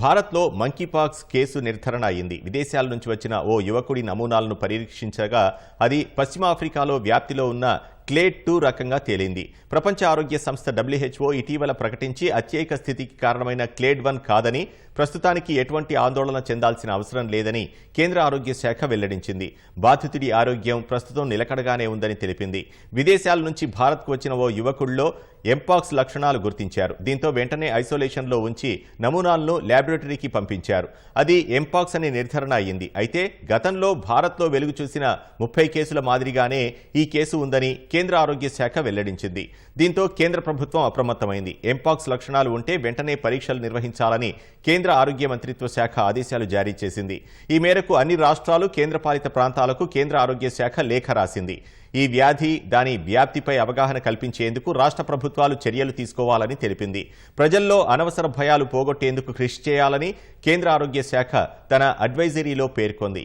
భారత్లో monkeypox case నిర్ధారణ అయింది విదేశాల నుంచి వచ్చిన ఓ యువకుడి నమూనాలను పరీక్షించగా అది పశ్చిమాఫ్రికాలో వ్యాప్తిలో ఉన్న క్లేడ్ టూ రకంగా తేలింది. ప్రపంచ ఆరోగ్య సంస్థ డబ్ల్యూహెచ్ఓ ఇటీవల ప్రకటించి అత్యేక స్థితికి కారణమైన క్లేడ్ వన్ కాదని ప్రస్తుతానికి ఎటువంటి ఆందోళన చెందాల్సిన అవసరం లేదని కేంద్ర ఆరోగ్య శాఖ వెల్లడించింది. బాధితుడి ఆరోగ్యం ప్రస్తుతం నిలకడగానే ఉందని తెలిపింది. విదేశాల నుంచి భారత్కు వచ్చిన ఓ యువకుడిలో ఎంపాక్స్ లక్షణాలు గుర్తించారు. దీంతో వెంటనే ఐసోలేషన్లో ఉంచి నమూనాలను ల్యాబొరేటరీకి పంపించారు. అది ఎంపాక్స్ అని నిర్ధారణ అయ్యింది. అయితే గతంలో భారత్లో వెలుగు చూసిన ముప్పై కేసుల మాదిరిగానే ఈ కేసు ఉందని కేంద్ర ఆరోగ్య శాఖ వెల్లడించింది. దీంతో కేంద్ర ప్రభుత్వం అప్రమత్తమైంది. ఎంపాక్స్ లక్షణాలు ఉంటే వెంటనే పరీక్షలు నిర్వహించాలని కేంద్ర కేంద్ర ఆరోగ్య మంత్రిత్వ శాఖ ఆదేశాలు జారీ చేసింది. ఈ మేరకు అన్ని రాష్ట్రాలు కేంద్రపాలిత ప్రాంతాలకు కేంద్ర ఆరోగ్య శాఖ లేఖ రాసింది. ఈ వ్యాధి దాని వ్యాప్తిపై అవగాహన కల్పించేందుకు రాష్ట్ర ప్రభుత్వాలు చర్యలు తీసుకోవాలని తెలిపింది. ప్రజల్లో అనవసర భయాలు పోగొట్టేందుకు కృషి చేయాలని కేంద్ర ఆరోగ్య శాఖ తన అడ్వైజరీలో పేర్కొంది.